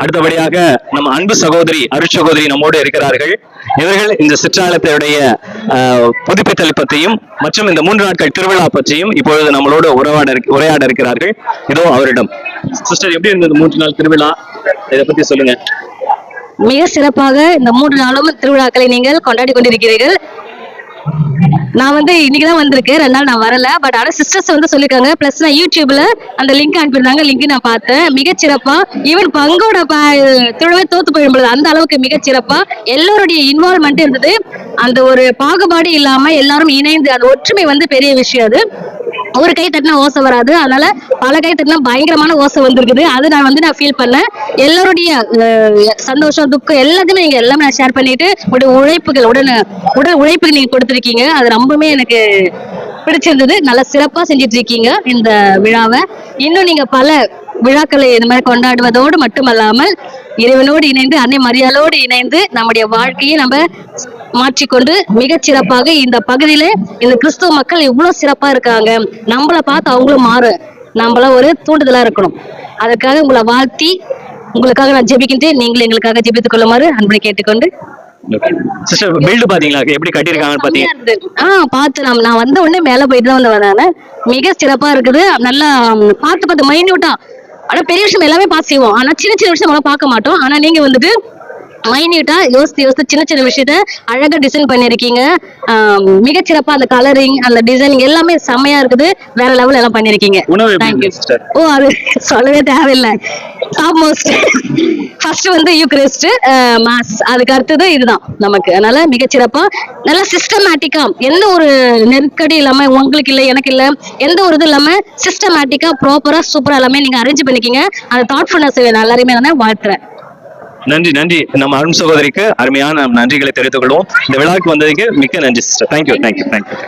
அடுத்தபடியாக நம்ம அன்பு சகோதரி அருட் சகோதரி நம்மோடு இருக்கிறார்கள். இவர்கள் இந்த சிற்றாலயத்தினுடைய புதுப்பித்தல் பற்றியும் மற்றும் இந்த மூன்று நாட்கள் திருவிழா பற்றியும் இப்பொழுது நம்மளோடு உறவாட உரையாட இருக்கிறார்கள். இதோ அவரிடம். சிஸ்டர் எப்படி இருந்தது மூன்று நாள் திருவிழா? இதை பத்தி சொல்லுங்க. மிக சிறப்பாக இந்த மூன்று நாளும் திருவிழாக்களை நீங்கள் கொண்டாடி கொண்டிருக்கிறீர்கள். நான் வந்து இன்னைக்கு தான் வந்திருக்கேன் ரெண்டு நாள் நான் வரல. பட் ஆனால் சிஸ்டர்ஸ் வந்து சொல்லிருக்காங்க. ப்ளஸ் நான் யூடியூப்ல அந்த லிங்க் அனுப்பியிருந்தாங்க. லிங்க் நான் பார்த்தேன். மிகச்சிறப்பா ஈவன் பங்கோட ப- திருவிழா தோத்து போயிடும்போது அந்த அளவுக்கு மிகச்சிறப்பா எல்லோருடைய இன்வால்மெண்ட் இருந்தது. அந்த ஒரு பாகுபாடு இல்லாம எல்லாரும் இணைந்து அந்த ஒற்றுமை வந்து பெரிய விஷயம் அது. ஒரு கை தட்டினா ஓசை வராது. அதனால பல கை தட்டினா பயங்கரமான ஓசை வந்திருக்குது. அது நான் வந்து நான் ஃபீல் பண்ணேன். எல்லாருடைய சந்தோஷம் துக்கம் எல்லாத்தையுமே நீங்க எல்லாமே நான் ஷேர் பண்ணிட்டு உடைய உழைப்புகள் உடனே உடல் உழைப்புகள் நீங்க கொடுத்துருக்கீங்க. அது ரொம்பவுமே எனக்கு பிடிச்சிருந்தது. நல்லா சிறப்பா செஞ்சிட்டு இருக்கீங்க இந்த விழாவை. இன்னும் நீங்க பல விழாக்களை இந்த மாதிரி கொண்டாடுவதோடு மட்டுமல்லாமல் இறைவனோடு இணைந்து அன்னை மரியாளோடு இணைந்து நம்முடைய வாழ்க்கையை நம்ம மாற்றிக்கொண்டு மிகச் சிறப்பாக இந்த பகுதியில இந்த கிறிஸ்துவ மக்கள் இவ்வளவு சிறப்பா இருக்காங்க. நம்மள பார்த்து அவங்களும் மாறு. நம்மள ஒரு தூண்டுதலா இருக்கணும். அதுக்காக உங்களை வாழ்த்தி உங்களுக்காக நான் ஜெபிக்கின்றேன். நீங்களும் எங்களுக்காக ஜெபித்துக் கொள்ளுமாறு அன்பை கேட்டுக்கொண்டு. சிஸ்டர் பில்டு பாத்தீங்களா? எப்படி கட்டியிருக்காங்கன்னு பாத்தீங்க? செம்மையா இருந்தது. ஆ பார்த்து நான் நான் வந்த உடனே மேல போயிட்டு தான் வந்து வந்தேன் மிக சிறப்பா இருக்குது. நல்லா பார்த்து பார்த்து மைன்யூட்டா ஆனா பெரிய விஷயம் எல்லாமே பார்த்து செய்வோம். ஆனா சின்ன சின்ன விஷயம் நம்ம பார்க்க மாட்டோம். ஆனா நீங்க வந்துட்டு மைன்யூட்டா யோசித்து யோசித்து சின்ன சின்ன விஷயத்த அழகா டிசைன் பண்ணிருக்கீங்க. மிகச் சிறப்பா அந்த கலரிங் அந்த டிசைனிங் எல்லாமே செம்மையா இருக்குது. வேற லெவல் எல்லாம் பண்ணிருக்கீங்க. ஓ அது சொல்லவே தேவையில்லை. டாப் மோஸ்ட் ஃபர்ஸ்ட் வந்து யூக்ரிஸ்ட் மாஸ் அதுக்கு அடுத்தது இதுதான் நமக்கு. அதனால மிகச்சிறப்பா நல்லா சிஸ்டமேட்டிக்கா எந்த ஒரு நெருக்கடி இல்லாம உங்களுக்கு இல்லை எனக்கு இல்லை எந்த ஒரு இது இல்லாம சிஸ்டமேட்டிக்கா ப்ராப்பரா சூப்பரா எல்லாமே நீங்க அரேஞ்ச் பண்ணிக்கீங்க. அந்த தாட்ஃபுல்னஸ் எல்லாரையுமே நான் வாழ்த்துறேன். நன்றி நன்றி. நம்ம அருண் சகோதரிக்கு அருமையான நன்றிகளை தெரிவித்துக் கொள்வோம். இந்த விழாவுக்கு வந்ததுக்கு மிக்க நன்றி சிஸ்டர் தேங்க்யூ தேங்க்யூ தேங்க்யூ